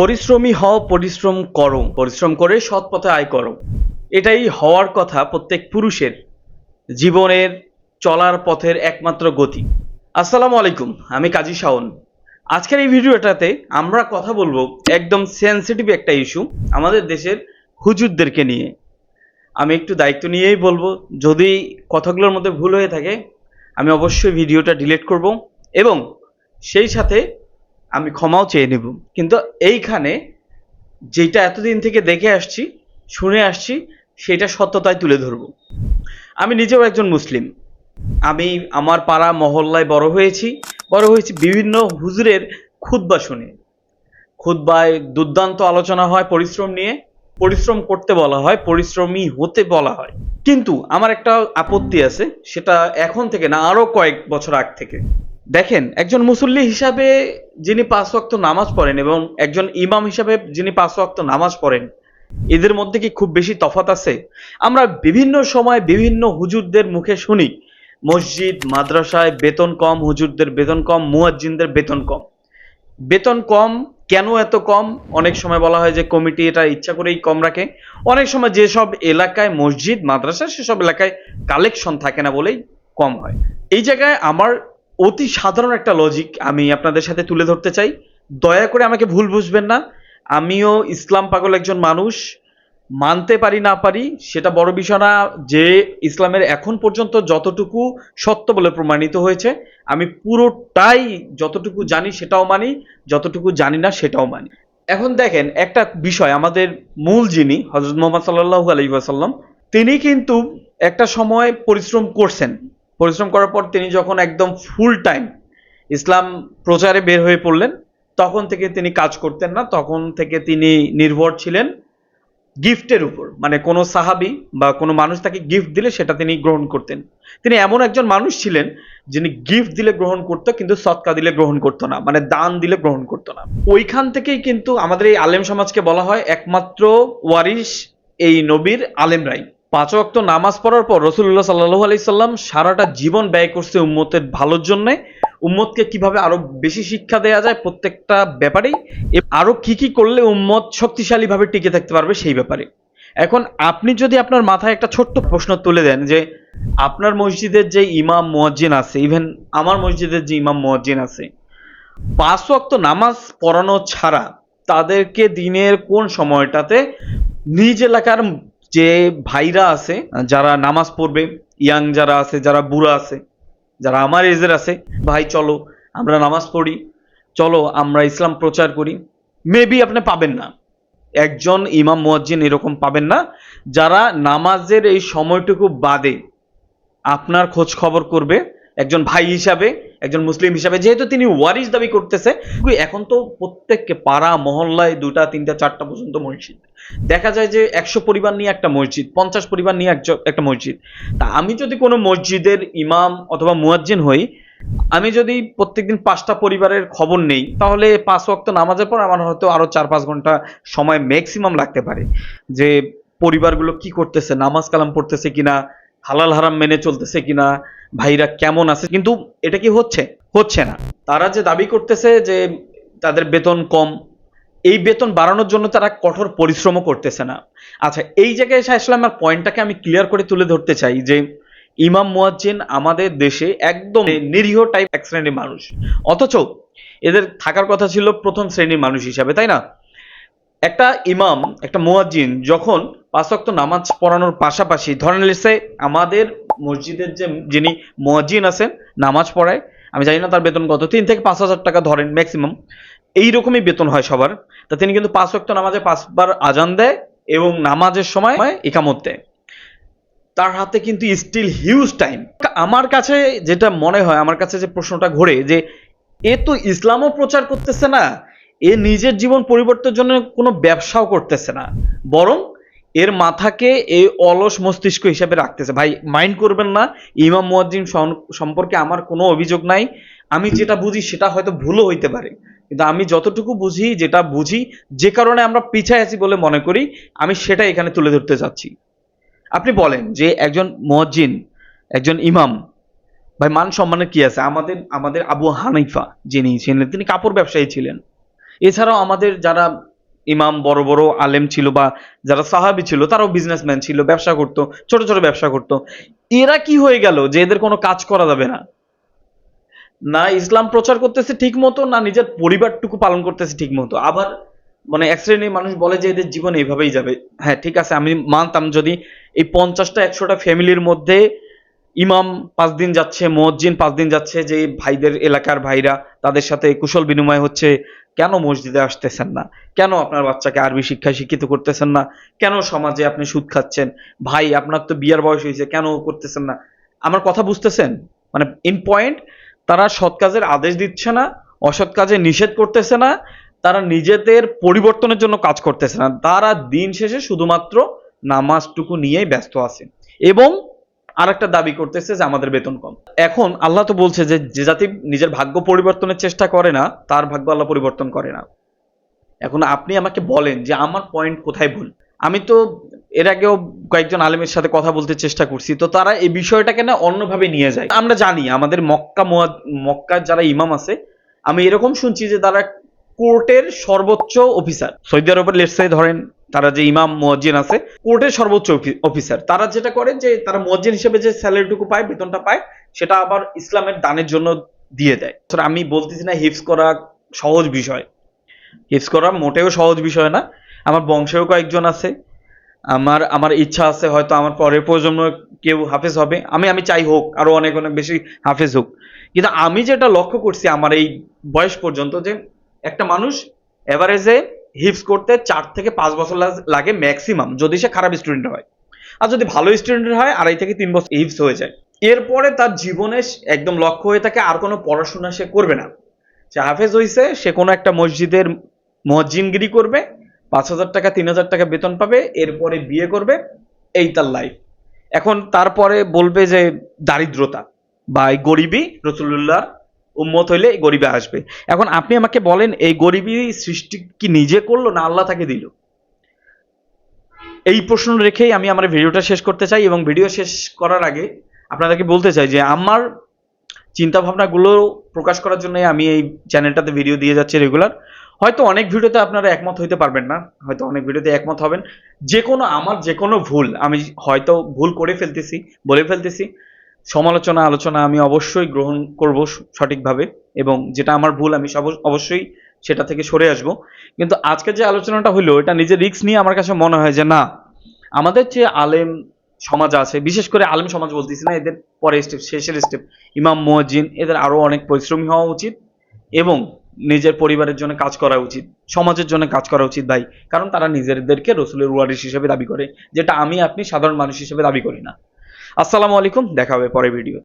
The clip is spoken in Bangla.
পরিশ্রমী হও, পরিশ্রম করো। পরিশ্রম করে সৎ পথে আয় করো। এটাই হওয়ার কথা প্রত্যেক পুরুষের জীবনের চলার পথের একমাত্র গতি। আসসালামু আলাইকুম, আমি কাজী শাওন। আজকের এই ভিডিওটাতে আমরা কথা বলব একদম সেন্সিটিভ একটা ইস্যু আমাদের দেশের হুজুরদেরকে নিয়ে। আমি একটু দায়িত্ব নিয়েই বলব, যদি কথাগুলোর মধ্যে ভুল হয়ে থাকে, আমি অবশ্যই ভিডিওটা ডিলিট করব এবং সেই সাথে আমি ক্ষমাও চেয়ে নেব। কিন্তু এইখানে যেটা এতদিন থেকে দেখে আসছি, শুনে আসছি, সেটা সত্যতায় তুলে ধরব। আমি নিজেও একজন মুসলিম। আমি আমার পাড়া মহল্লায় বড় হয়েছি। বড় হয়েছি বিভিন্ন হুজুরের খুতবা শুনে। খুতবায় দুর্দান্ত আলোচনা হয় পরিশ্রম নিয়ে। পরিশ্রম করতে বলা হয়, পরিশ্রমী হতে বলা হয়। কিন্তু আমার একটা আপত্তি আছে, সেটা এখন থেকে না আরও কয়েক বছর আগ থেকে। দেখেন, একজন মুসল্লি হিসাবে যিনি পাঁচ ওয়াক্ত নামাজ পড়েন এবং একজন ইমাম হিসাবে যিনি পাঁচ ওয়াক্ত নামাজ পড়েন, এদের মধ্যে কি খুব বেশি তফাত আছে? আমরা বিভিন্ন সময় বিভিন্ন হুজুরদের মুখে শুনি, মসজিদ, মাদ্রাসায় বেতন কম, হুজুরদের বেতন কম, মুয়াজ্জিনদের বেতন কম। বেতন কম, কেন এত কম? অনেক সময় বলা হয় যে কমিটি এটা ইচ্ছা করেই কম রাখে। অনেক সময় যেসব এলাকায় মসজিদ, মাদ্রাসা, সেসব এলাকায় কালেকশন থাকে না বলেই কম হয়। এই জায়গায় আমার অতি সাধারণ একটা লজিক আমি আপনাদের সাথে তুলে ধরতে চাই। দয়া করে আমাকে ভুল বুঝবেন না। আমিও ইসলাম পাগল একজন মানুষ। মানতে পারি, না পারি, সেটা বড় বিষয় না যে ইসলামের এখন পর্যন্ত যতটুকু সত্য বলে প্রমাণিত হয়েছে, আমি পুরোটাই যতটুকু জানি সেটাও মানি, যতটুকু জানি না সেটাও মানি। এখন দেখেন, একটা বিষয়, আমাদের মূল যিনি হজরত মোহাম্মদ সাল্লাহ আলী ওয়াসাল্লাম, তিনি কিন্তু একটা সময় পরিশ্রম করছেন। পরিশ্রম করার পর তিনি যখন একদম ফুল টাইম ইসলাম প্রচারে বের হয়ে পড়লেন, তখন থেকে তিনি কাজ করতেন না, তখন থেকে তিনি নির্ভর ছিলেন গিফটের উপর। মানে কোনো সাহাবি বা কোনো মানুষ তাকে গিফট দিলে সেটা তিনি গ্রহণ করতেন। তিনি এমন একজন মানুষ ছিলেন যিনি গিফট দিলে গ্রহণ করতো, কিন্তু সৎকা দিলে গ্রহণ করতো না মানে দান দিলে গ্রহণ করতো না। ওইখান থেকেই কিন্তু আমাদের এই আলেম সমাজকে বলা হয় একমাত্র ওয়ারিস এই নবীর আলেমরাই। পাঁচ ওয়াক্ত নামাজ পড়ার পর রসুল্লাহ সাল্লাহ আলি সাল্লাম সারাটা জীবন ব্যয় করছে উম্মতের ভালোর জন্যে। উম্মতকে কীভাবে আরও বেশি শিক্ষা দেওয়া যায় প্রত্যেকটা ব্যাপারেই আরও কি কি করলে উম্মত শক্তিশালীভাবে টিকে থাকতে পারবে সেই ব্যাপারে। এখন আপনি যদি আপনার মাথায় একটা ছোট্ট প্রশ্ন তুলে দেন যে, আপনার মসজিদের যে ইমাম মুয়াজ্জিন আছে ইভেন আমার মসজিদের যে ইমাম মুয়াজ্জিন আছে, পাঁচ ওয়াক্ত নামাজ পড়ানো ছাড়া তাদেরকে দিনের কোন সময়টাতে নিজ এলাকার যে ভাইরা আছে, যারা নামাজ পড়বে, ইয়াং যারা আছে, যারা বুড়া আছে, যারা আমার এজের আছে, ভাই চলো, আমরা নামাজ পড়ি, চলো আমরা ইসলাম প্রচার করি। মেবি আপনি পাবেন না। একজন ইমাম মুয়াজ্জিন এরকম পাবেন না, যারা নামাজের এই সময়টুকু বাদে আপনার খোঁজ খবর করবে, একজন ভাই হিসাবে একজন মুসলিম হিসাবে, যেহেতু তিনি ওয়ারিস দাবি করতেছে এখন তো প্রত্যেককে পাড়া, মহল্লায় দুটা তিনটা, চারটা পর্যন্ত মসজিদ। দেখা যায় যে একশো পরিবার নিয়ে একটা মসজিদ, পঞ্চাশ পরিবার নিয়ে একটা মসজিদ। তা আমি যদি কোনো মসজিদের ইমাম অথবা মুয়াজ্জিন হই, আমি যদি প্রত্যেকদিন পাঁচটা পরিবারের খবর নেই, তাহলে পাঁচ ওয়াক্ত নামাজের পর আমার হয়তো আরও চার পাঁচ ঘণ্টা সময় ম্যাক্সিমাম লাগতে পারে। যে পরিবারগুলো কি করতেছে, নামাজ কালাম পড়তেছে কিনা হালাল হারাম মেনে চলতেছে কিনা, ভাইরা কেমন আছে, কিন্তু এটা কি হচ্ছে? হচ্ছে না। তারা যে দাবি করতেছে যে তাদের বেতন কম, এই বেতন বাড়ানোর জন্য তারা কঠোর পরিশ্রমও করতেছে না। আচ্ছা এই জায়গায় এসে আসলে আমার পয়েন্টটাকে আমি ক্লিয়ার করে তুলে ধরতে চাই যে ইমাম মুয়াজ্জিন আমাদের দেশে একদম নিরীহ টাইপ এক শ্রেণির মানুষ। অথচ এদের থাকার কথা ছিল প্রথম শ্রেণির মানুষ হিসাবে, তাই না? একটা ইমাম, একটা মুয়াজ্জিন যখন পাঁচ ওয়াক্ত নামাজ পড়ানোর পাশাপাশি ধরেন লিসে আমাদের মসজিদের যে যিনি মুয়াজ্জিন আছেন, নামাজ পড়ায়, আমি জানি না তার বেতন কত, তিন থেকে পাঁচ হাজার টাকা ধরেন ম্যাক্সিমাম এইরকমই বেতন হয় সবার। তা তিনি কিন্তু পাঁচ নামাজে পাঁচবার আজান দেয় এবং নামাজের সময় একামত দেয়। তার হাতে কিন্তু স্টিল হিউজ টাইম আমার কাছে যেটা মনে হয়, আমার কাছে যে প্রশ্নটা ঘোরে, যে এ তো ইসলামও প্রচার করতেছে না, এ নিজের জীবন পরিবর্তনের জন্য কোনো ব্যবসাও করতেছে না, বরং এর মাথাকে এই অলস মস্তিষ্ক হিসাবে রাখতেছে। ভাই মাইন্ড করবেন না, ইমাম মুয়াজ্জিন সন- সম্পর্কে আমার কোনো অভিযোগ নাই। আমি যেটা বুঝি সেটা হয়তো ভুলও হইতে পারে। কিন্তু আমি যতটুকু বুঝি, যেটা বুঝি, যে কারণে আমরা পিছায় আছি বলে মনে করি, আমি সেটা এখানে তুলে ধরতে চাচ্ছি আপনি বলেন যে একজন মুয়াজ্জিন, একজন ইমাম, ভাই, মান সম্মানের কি আছে? আমাদের আমাদের আবু হানিফা যিনি ছিলেন, তিনি কাপড় ব্যবসায়ী ছিলেন। এছাড়াও আমাদের যারা ইমাম বড় বড় আলেম ছিল বা যারা সাহাবি ছিল, তারাও বিজনেসম্যান ছিল, ব্যবসা করতো, ছোট ছোট ব্যবসা করতো। এরা কি হয়ে গেল যে এদের কোনো কাজ করা যাবে না? না ইসলাম প্রচার করতেছে ঠিক মতো, না নিজের পরিবারটুকু পালন করতেছে ঠিক মতো। আবার মানে এক শ্রেণির মানুষ বলে যে এদের জীবন এইভাবেই যাবে। হ্যাঁ ঠিক আছে, আমি মানতাম যদি এই পঞ্চাশটা, একশোটা ফ্যামিলির মধ্যে ইমাম পাঁচ দিন যাচ্ছে, মসজিদ পাঁচ দিন যাচ্ছে, যে ভাইদের এলাকার ভাইরা তাদের সাথে কুশল বিনিময় হচ্ছে, কেন মসজিদে আসতেছেন না? কেন আপনার বাচ্চাকে আরবি শিক্ষায় শিক্ষিত করতেছেন না? কেন সমাজে আপনি সুদ খাচ্ছেন? ভাই, আপনার তো বিয়ার বয়স হয়েছে, কেন করতেছেন না? আমার কথা বুঝতেছেন? মানে ইন পয়েন্ট তারা সৎ কাজের আদেশ দিচ্ছে না, অসৎ কাজে নিষেধ করতেছে না, তারা নিজেদের পরিবর্তনের জন্য কাজ করতেছে না। তারা দিন শেষে শুধুমাত্র নামাজটুকু নিয়েই ব্যস্ত আছে। এবং আরেকটা দাবি করতেছে যে আমাদের বেতন কম। এখন আল্লাহ তো বলছে যে যে জাতি নিজের ভাগ্য পরিবর্তনের চেষ্টা করে না, তার ভাগ্য আল্লাহ পরিবর্তন করে না। এখন আপনি আমাকে বলেন যে আমার পয়েন্ট কোথায় ভুল? আমি তো এর আগেও কয়েকজন আলেমের সাথে কথা বলতে চেষ্টা করছি, তো তারা এই বিষয়টাকে না অন্যভাবে নিয়ে যায়। আমরা জানি আমাদের মক্কা মক্কার যারা ইমাম আছে, আমি এরকম শুনছি যে তারা কোর্টের সর্বোচ্চ অফিসার। সৌদি আরবের লেটসে ধরেন তারা যে ইমাম, মুয়াজ্জিন আছে, কোর্টের সর্বোচ্চ অফিসার। তারা যেটা করে যে, তারা মুয়াজ্জিন হিসেবে যে স্যালারিটুকু পায়, বেতনটা পায়, সেটা আবার ইসলামের দানের জন্য দিয়ে দেয়। আমি বলতেছি না হিফস করা সহজ বিষয়। হিফস করা মোটেও সহজ বিষয় না। আমার বংশেও কয়েকজন আছে। আমার আমার ইচ্ছা আছে হয়তো আমার পরের প্রজন্ম কেউ হাফেজ হবে। আমি আমি চাই হোক, আরও অনেক অনেক বেশি হাফেজ হোক। কিন্তু আমি যেটা লক্ষ্য করছি আমার এই বয়স পর্যন্ত যে, একটা মানুষ এভারেজে হিপস করতে চার থেকে পাঁচ বছর লাগে ম্যাক্সিমাম যদি সে খারাপ স্টুডেন্ট হয়। আর যদি ভালো স্টুডেন্ট হয়, আড়াই থেকে তিন বছর হিপস হয়ে যায়। এরপরে তার জীবনে একদম লক্ষ্য হয়ে থাকে, আর কোনো পড়াশোনা সে করবে না। সে হাফেজ হইছে, সে কোনো একটা মসজিদের মজ্জিনগিরি করবে, পাঁচ হাজার টাকা, তিন হাজার টাকা বেতন পাবে, এরপরে বিয়ে করবে, এই তার লাইফ এখন তারপরে বলবে যে দারিদ্রতা, বা এই গরিবই রসুল্লাহ উম্মত হইলে গরিবে আসবে। এখন আপনি আমাকে বলেন, এই গরিবই সৃষ্টি কি নিজে করল না আল্লাহ তাকে দিল? এই প্রশ্ন রেখেই আমি আমার ভিডিওটা শেষ করতে চাই এবং ভিডিও শেষ করার আগে আপনাদেরকে বলতে চাই যে আমার চিন্তা ভাবনাগুলো প্রকাশ করার জন্য আমি এই চ্যানেলটাতে ভিডিও দিয়ে যাচ্ছি রেগুলার। হয়তো অনেক ভিডিওতে আপনারা একমত হইতে পারবেন না, হয়তো অনেক ভিডিওতে একমত হবেন। যে কোনো আমার যে কোনো ভুল, আমি হয়তো ভুল করে ফেলতেছি, বলে ফেলতেছি। সমালোচনা, আলোচনা আমি অবশ্যই গ্রহণ করব সঠিকভাবে এবং যেটা আমার ভুল আমি অবশ্যই সেটা থেকে সরে আসব। কিন্তু আজকে যে আলোচনাটা হলো এটা নিজের রিস্ক নিয়ে আমার কাছে মনে হয় যে না, আমাদের যে আলেম সমাজ আছে, বিশেষ করে আলেম সমাজ বলতেছি না, এদের পরে স্টেপ শেষের স্টেপ ইমাম, মুয়াজ্জিন, এদের আরও অনেক পরিশ্রমী হওয়া উচিত এবং নিজের পরিবারের জন্য কাজ করা উচিত, সমাজের জন্য কাজ করা উচিত ভাই। কারণ তারা নিজেদেরকে রসুলের ওয়ারিস হিসেবে দাবি করে, যেটা আমি আপনি সাধারণ মানুষ হিসেবে দাবি করি না। আসসালামু আলাইকুম দেখা হবে পরে ভিডিও